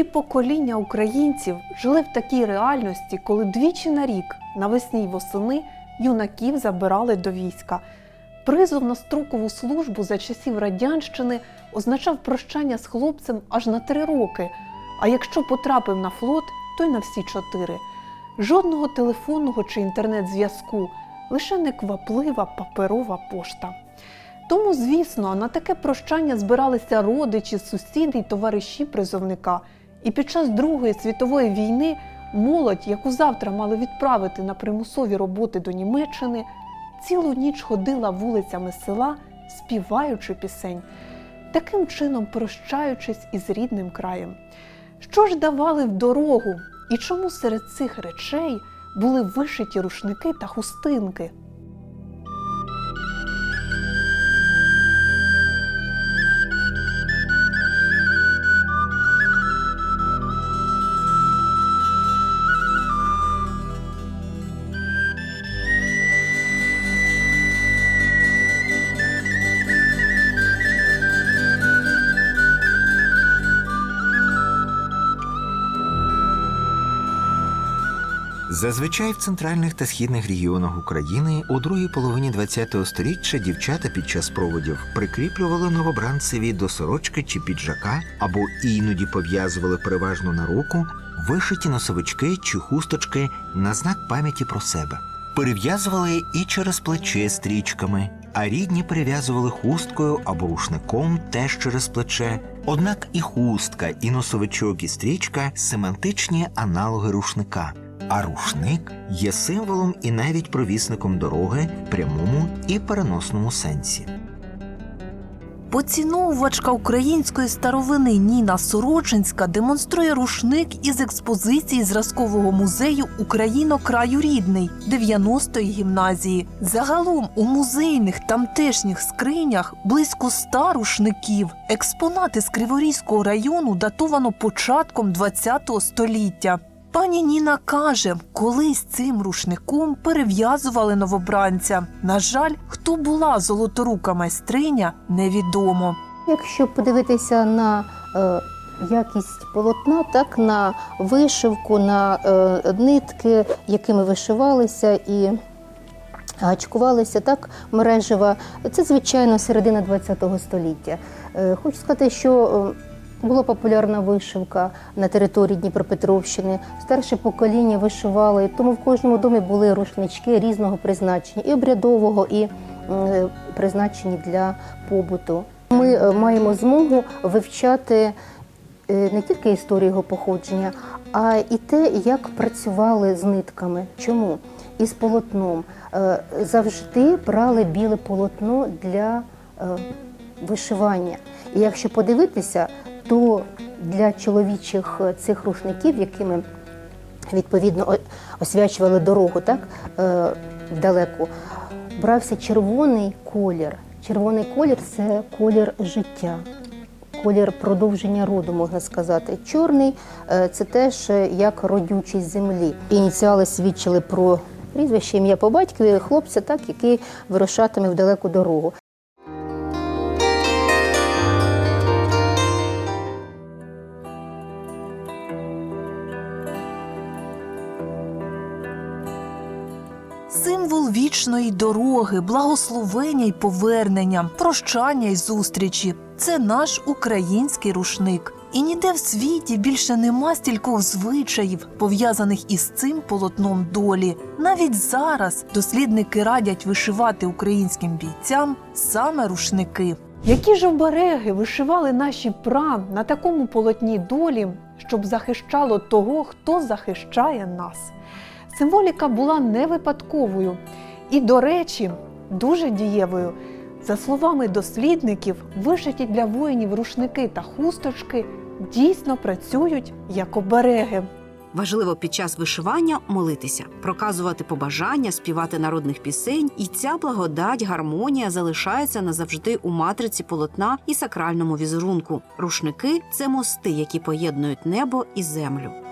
Цілі покоління українців жили в такій реальності, коли двічі на рік, навесні й восени, юнаків забирали до війська. Призов на строкову службу за часів радянщини означав прощання з хлопцем аж на три роки. А якщо потрапив на флот, то й на всі чотири. Жодного телефонного чи інтернет-зв'язку, лише некваплива паперова пошта. Тому, звісно, на таке прощання збиралися родичі, сусіди й товариші призовника. І під час Другої світової війни молодь, яку завтра мали відправити на примусові роботи до Німеччини, цілу ніч ходила вулицями села, співаючи пісень, таким чином прощаючись із рідним краєм. Що ж давали в дорогу, і чому серед цих речей були вишиті рушники та хустинки? Зазвичай в центральних та східних регіонах України у другій половині ХХ століття дівчата під час проводів прикріплювали новобранцеві до сорочки чи піджака або іноді пов'язували переважно на руку вишиті носовички чи хусточки на знак пам'яті про себе. Перев'язували і через плече стрічками, а рідні перев'язували хусткою або рушником теж через плече. Однак і хустка, і носовичок, і стрічка семантичні аналоги рушника. А рушник є символом і навіть провісником дороги прямому і переносному сенсі. Поціновувачка української старовини Ніна Сорочинська демонструє рушник із експозиції зразкового музею Україно краю рідний 90-ї гімназії. Загалом у музейних тамтешніх скринях близько ста рушників. Експонати з Криворізького району датовано початком ХХ століття. Пані Ніна каже, колись цим рушником перев'язували новобранця. На жаль, хто була золоторука майстриня, невідомо. Якщо подивитися на е, якість полотна, так на вишивку, на е, нитки, якими вишивалися і гачкувалися, так мережева, це звичайно середина ХХ століття. Е, хочу сказати, що е, була популярна вишивка на території Дніпропетровщини. Старше покоління вишивали, тому в кожному домі були рушнички різного призначення, і обрядового, і е, призначені для побуту. Ми е, маємо змогу вивчати е, не тільки історію його походження, а і те, як працювали з нитками. Чому? І з полотном. Завжди брали біле полотно для вишивання. І якщо подивитися, то для чоловічих е, цих рушників, якими відповідно освячували дорогу, так е, вдалеку, брався червоний колір. Червоний колір це колір життя, колір продовження роду, можна сказати. Чорний е, це теж як родючість землі. Ініціали свідчили про прізвище ім'я по батькові хлопця, так який вирушатиме в далеку дорогу. Вічної дороги, благословення й повернення, прощання й зустрічі це наш український рушник. І ніде в світі більше нема стількох звичаїв, пов'язаних із цим полотном долі. Навіть зараз дослідники радять вишивати українським бійцям саме рушники. Які ж обереги вишивали наші пра на такому полотні долі, щоб захищало того, хто захищає нас? Символіка була не випадковою і, до речі, дуже дієвою. За словами дослідників, вишиті для воїнів рушники та хусточки дійсно працюють як обереги. Важливо під час вишивання молитися, проказувати побажання, співати народних пісень, і ця благодать, гармонія залишається назавжди у матриці полотна і сакральному візерунку. Рушники це мости, які поєднують небо і землю.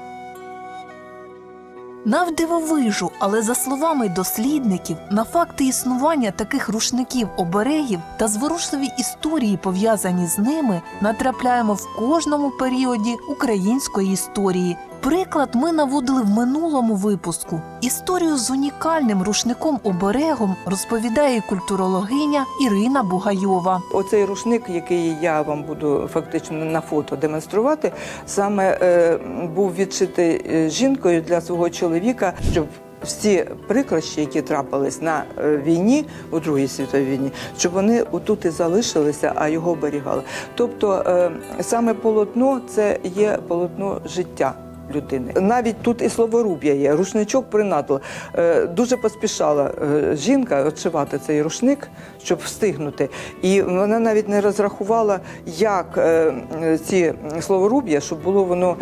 Навдивовижу, але за словами дослідників, на факти існування таких рушників оберегів та зворушливі історії, пов'язані з ними, натрапляємо в кожному періоді української історії. Приклад ми наводили в минулому випуску. Історію з унікальним рушником оберегом розповідає культурологиня Ірина Бугайова. Оцей рушник, який я вам буду фактично на фото демонструвати, саме е, був відшитий е, жінкою для свого чоловіка, щоб всі прикрощі, які трапились на е, війні у Другій світовій війні, щоб вони отут і залишилися, а його оберігали. Тобто е, саме полотно це є полотно життя. Людини навіть тут і словоруб'я є. Рушничок принадла. Е, дуже поспішала е, жінка відшивати цей рушник, щоб встигнути. І вона навіть не розрахувала, як е, ці словоруб'я, щоб було воно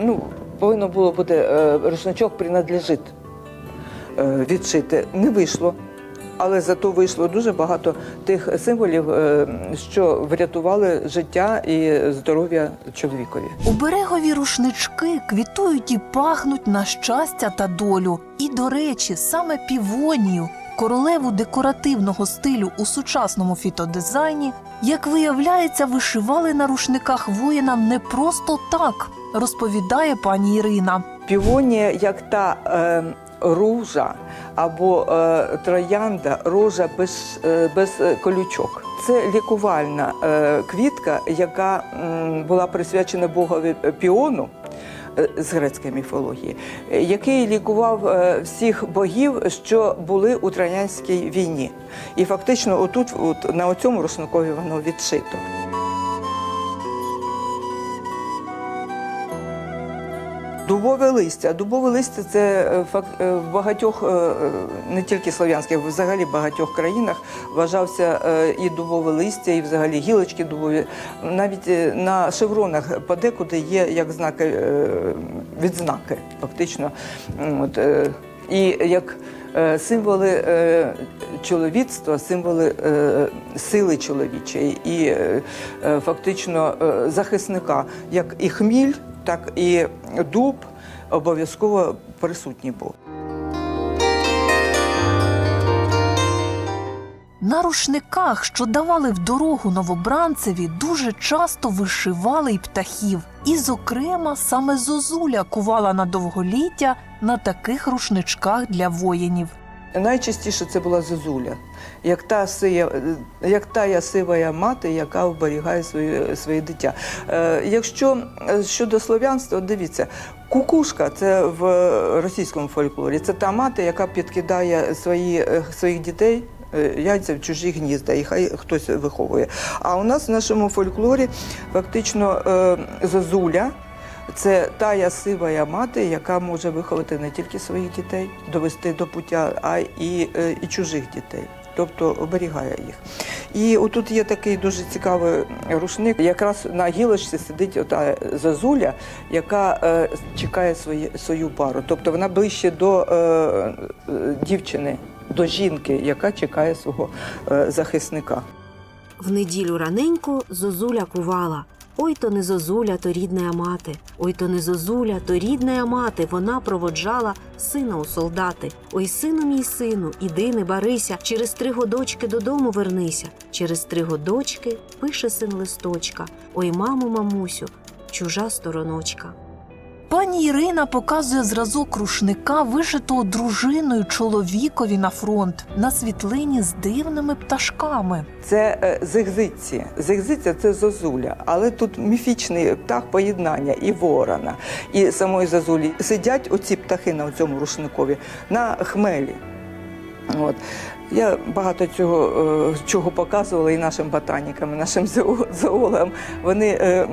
ну повинно було бути рушничок принадлежить відшити. Не вийшло. Але зато вийшло дуже багато тих символів, е, що врятували життя і здоров'я чоловікові. Оберегові рушнички квітують і пахнуть на щастя та долю. І, до речі, саме півонію, королеву декоративного стилю у сучасному фітодизайні, як виявляється, вишивали на рушниках воїнам не просто так, розповідає пані Ірина. Півонія, як та е, ружа або е, троянда, рожа без, е, без е, колючок. Це лікувальна е, квітка, яка м, була присвячена богові Піону. е, З грецької міфології, який лікував е, всіх богів, що були у Троянській війні, і фактично, отут, от на цьому рушникові воно відшито. Дубове листя. Дубове листя це е, е, в багатьох, е, не тільки слов'янських, взагалі в багатьох країнах вважався і дубове листя, і взагалі гілочки дубові. Навіть на шевронах подекуди є як знаки відзнаки, фактично. От, і як символи чоловіцтва, символи сили чоловічої і фактично захисника, як і хміль, так і дуб обов'язково присутній був. На рушниках, що давали в дорогу новобранцеві, дуже часто вишивали й птахів. І, зокрема, саме зозуля кувала на довголіття на таких рушничках для воїнів. Найчастіше це була зозуля, як та сия, як та сивая мати, яка оберігає своє, своє дитя. Е, якщо е, щодо слов'янства, дивіться, кукушка це в російському фольклорі. Це та мати, яка підкидає свої, е, своїх дітей. е, Яйця в чужі гнізда, і хай хтось виховує. А у нас в нашому фольклорі фактично зозуля це тая сивая мати, яка може виховати не тільки своїх дітей, довести до пуття, а і, е, і чужих дітей. Тобто оберігає їх. І отут є такий дуже цікавий рушник. Якраз на гілочці сидить ота зозуля, яка е, чекає свої, свою пару. Тобто вона ближче до е, е, дівчини, до жінки, яка чекає свого е, захисника. В неділю раненько зозуля кувала. Ой то не зозуля, то рідна мати. Ой то не зозуля, то рідна мати. Вона проводжала сина у солдати. Ой, сину мій сину, іди не барися. Через три годочки додому вернися. Через три годочки пише син листочка. Ой, мамо, мамусю, чужа стороночка. Пані Ірина показує зразок рушника, вишитого дружиною чоловікові на фронт на світлині з дивними пташками. Це е, зигзиці. Зигзиця це зозуля, але тут міфічний птах поєднання і ворона, і самої зозулі. Сидять оці птахи на цьому рушникові на хмелі. От. Я багато цього е, чого показувала і нашим ботанікам, і нашим зоо- зоологам. Вони е,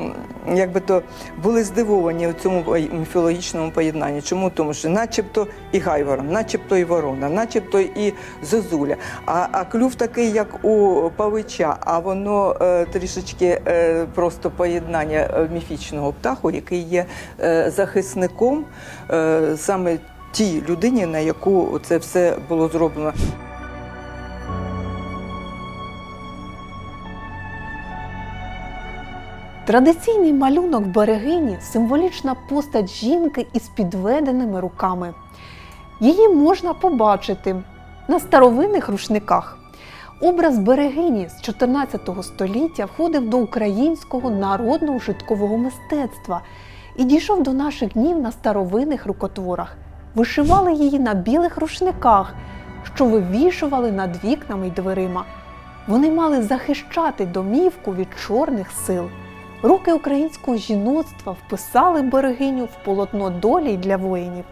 якби то були здивовані у цьому міфологічному поєднанні. Чому? Тому що начебто і гайворон, начебто і ворона, начебто і зозуля. А, а клюв такий, як у павича, а воно е, трішечки просто поєднання міфічного птаху, який є захисником саме тій людині, на яку це все було зроблено. Традиційний малюнок берегині символічна постать жінки із підведеними руками. Її можна побачити на старовинних рушниках. Образ берегині з 14 століття входив до українського народного житкового мистецтва і дійшов до наших днів на старовинних рукотворах. Вишивали її на білих рушниках, що вивішували над вікнами й дверима. Вони мали захищати домівку від чорних сил. Руки українського жіноцтва вписали берегиню в полотно долі для воїнів.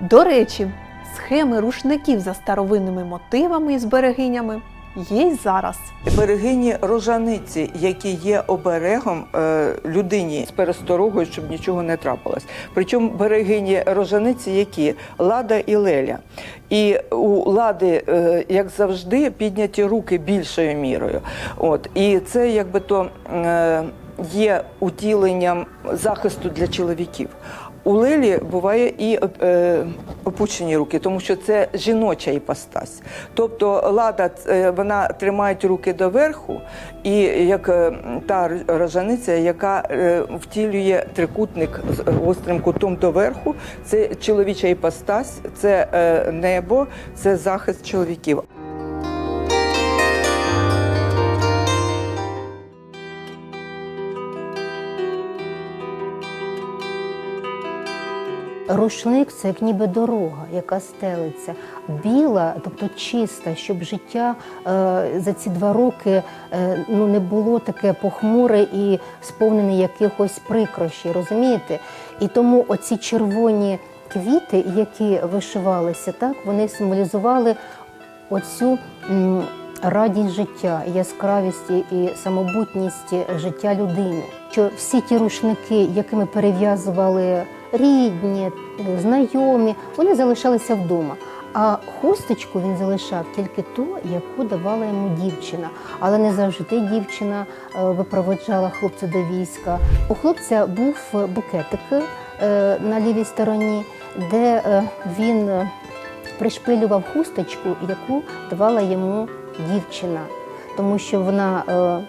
До речі, схеми рушників за старовинними мотивами із берегинями є й зараз. Берегині рожаниці, які є оберегом е, людині з пересторогою, щоб нічого не трапилось. Причому берегині рожаниці, які лада і леля. І у лади, е, як завжди, підняті руки більшою мірою. От і це якби то. Е, Є утіленням захисту для чоловіків. У Лелі буває і е, опущені руки, тому що це жіноча іпостась. Тобто лада е, вона тримає руки доверху, і як е, та рожаниця, яка е, втілює трикутник з гострим кутом доверху, це чоловіча іпостась, це небо, це захист чоловіків. Рушник це як ніби дорога, яка стелиться. Біла, тобто чиста, щоб життя е, за ці два роки е, ну, не було таке похмуре і сповнене якихось прикрощів, розумієте? І тому оці червоні квіти, які вишивалися, так, вони символізували оцю радість життя, яскравість і самобутність життя людини. Що всі ті рушники, якими перев'язували рідні, знайомі, вони залишалися вдома. А хусточку він залишав тільки ту, яку давала йому дівчина. Але не завжди дівчина е, випроводжала хлопця до війська. У хлопця був букетик е, на лівій стороні, де е, він е, пришпилював хусточку, яку давала йому дівчина, тому що вона е,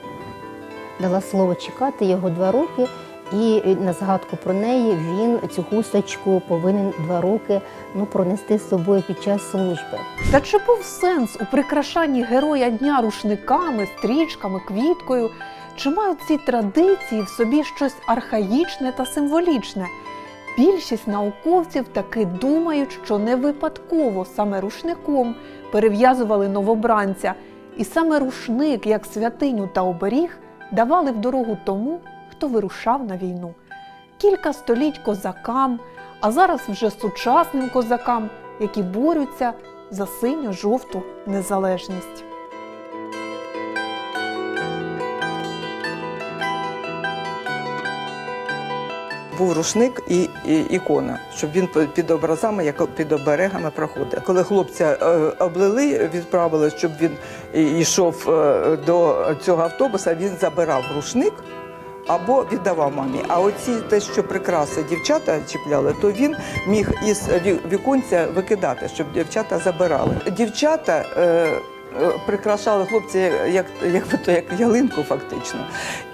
дала слово чекати його два роки, і на згадку про неї він цю хусточку повинен два роки ну, пронести з собою під час служби. Та чи був сенс у прикрашанні героя дня рушниками, стрічками, квіткою? Чи мають ці традиції в собі щось архаїчне та символічне? Більшість науковців таки думають, що не випадково саме рушником перев'язували новобранця, і саме рушник, як святиню та оберіг, давали в дорогу тому, хто вирушав на війну. Кілька століть козакам, а зараз вже сучасним козакам, які борються за синьо-жовту незалежність. Був рушник і, і ікона, щоб він під образами, як під оберегами проходив. Коли хлопця е, облили, відправили, щоб він йшов е, до цього автобуса, він забирав рушник. Або віддавав мамі. А оці те, що прикраси дівчата чіпляли, то він міг із віконця викидати, щоб дівчата забирали. Дівчата е, е, прикрашали хлопці як, як, то, як ялинку, фактично.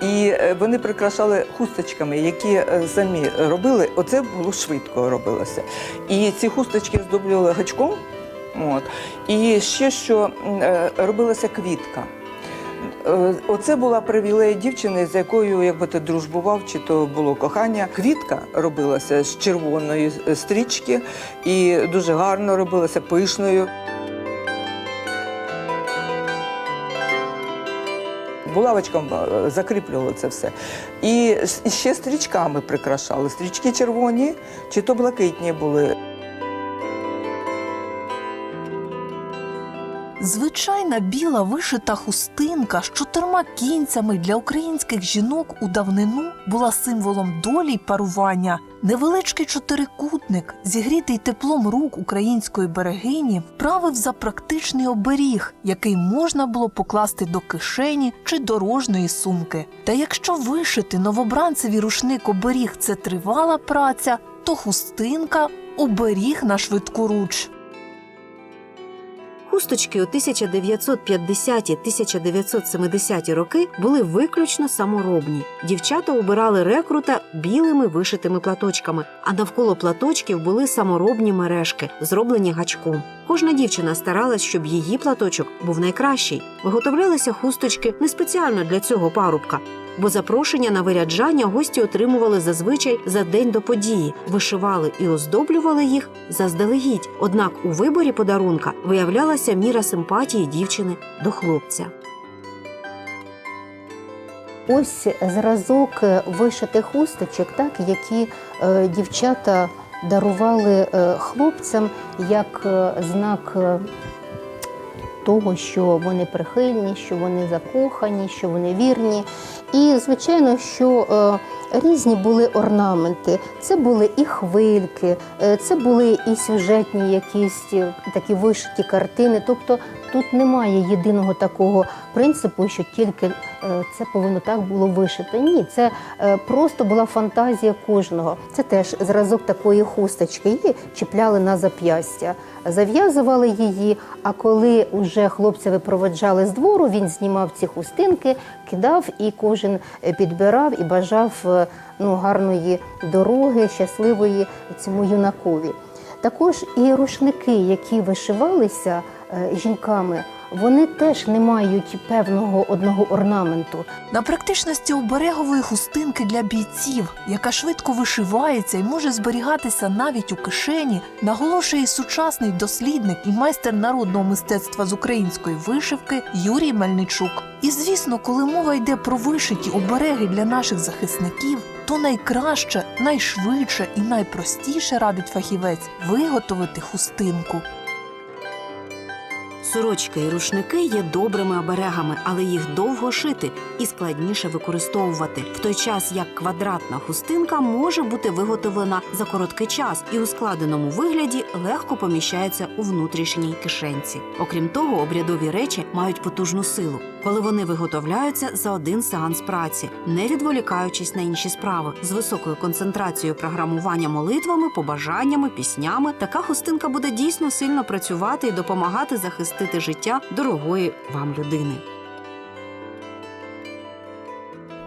І е, вони прикрашали хусточками, які е, самі робили. Оце було швидко робилося. І ці хусточки здоблювали гачком. От. І ще що робилася квітка. Е, Оце була привілея дівчини, з якою якби ти дружбував, чи то було кохання. Квітка робилася з червоної е, стрічки і дуже гарно робилася пишною. Булавочком е, закріплювали це все. І ще стрічками прикрашали. Стрічки червоні чи то блакитні були. Звичайна біла вишита хустинка з чотирма кінцями для українських жінок у давнину була символом долі й парування. Невеличкий чотирикутник, зігрітий теплом рук української берегині, правив за практичний оберіг, який можна було покласти до кишені чи дорожньої сумки. Та якщо вишити новобранцеві рушник оберіг це тривала праця, то хустинка оберіг на швидку руч. Хусточки у 1950-1970 роки були виключно саморобні. Дівчата обирали рекрута білими вишитими платочками, а навколо платочків були саморобні мережки, зроблені гачком. Кожна дівчина старалась, щоб її платочок був найкращий. Виготовлялися хусточки не спеціально для цього парубка, бо запрошення на виряджання гості отримували зазвичай за день до події, вишивали і оздоблювали їх заздалегідь. Однак у виборі подарунка виявлялася міра симпатії дівчини до хлопця. Ось зразок вишитих хусточок, так, які е, дівчата дарували е, хлопцям як е, знак е, того, що вони прихильні, що вони закохані, що вони вірні. І, звичайно, що е, різні були орнаменти. Це були і хвильки, е, це були і сюжетні якісь е, такі вишиті картини. Тобто тут немає єдиного такого принципу, що тільки е, це повинно так було вишито. Ні, це е, просто була фантазія кожного. Це теж зразок такої хусточки. Її чіпляли на зап'ястя, зав'язували її. А коли вже хлопця випроводжали з двору, він знімав ці хустинки, кидав і кожен е, підбирав і бажав ну, гарної дороги, щасливої цьому юнакові. Також і рушники, які вишивалися жінками, вони теж не мають певного одного орнаменту. На практичності оберегової хустинки для бійців, яка швидко вишивається і може зберігатися навіть у кишені, наголошує сучасний дослідник і майстер народного мистецтва з української вишивки Юрій Мельничук. І звісно, коли мова йде про вишиті обереги для наших захисників, то найкраще, найшвидше і найпростіше радить фахівець виготовити хустинку. Сорочки і рушники є добрими оберегами, але їх довго шити і складніше використовувати. В той час як квадратна хустинка може бути виготовлена за короткий час і у складеному вигляді легко поміщається у внутрішній кишенці. Окрім того, обрядові речі мають потужну силу, коли вони виготовляються за один сеанс праці, не відволікаючись на інші справи з високою концентрацією програмування молитвами, побажаннями, піснями. Така хустинка буде дійсно сильно працювати і допомагати захистити життя дорогої вам людини.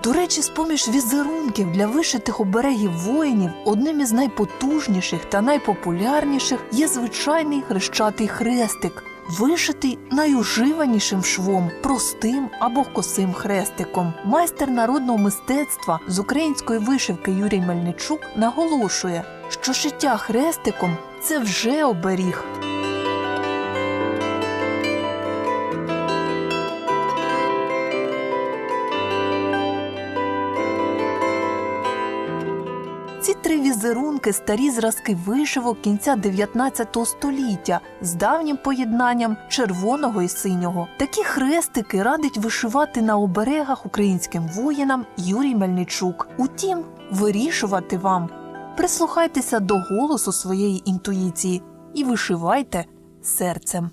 До речі, з-поміж візерунків для вишитих оберегів воїнів одним із найпотужніших та найпопулярніших є звичайний хрещатий хрестик, вишитий найуживанішим швом, простим або косим хрестиком. Майстер народного мистецтва з української вишивки Юрій Мельничук наголошує, що шиття хрестиком це вже оберіг. Три візерунки старі зразки вишивок кінця 19 століття з давнім поєднанням червоного і синього. Такі хрестики радить вишивати на оберегах українським воїнам Юрій Мельничук. Утім, вирішувати вам. Прислухайтеся до голосу своєї інтуїції і вишивайте серцем.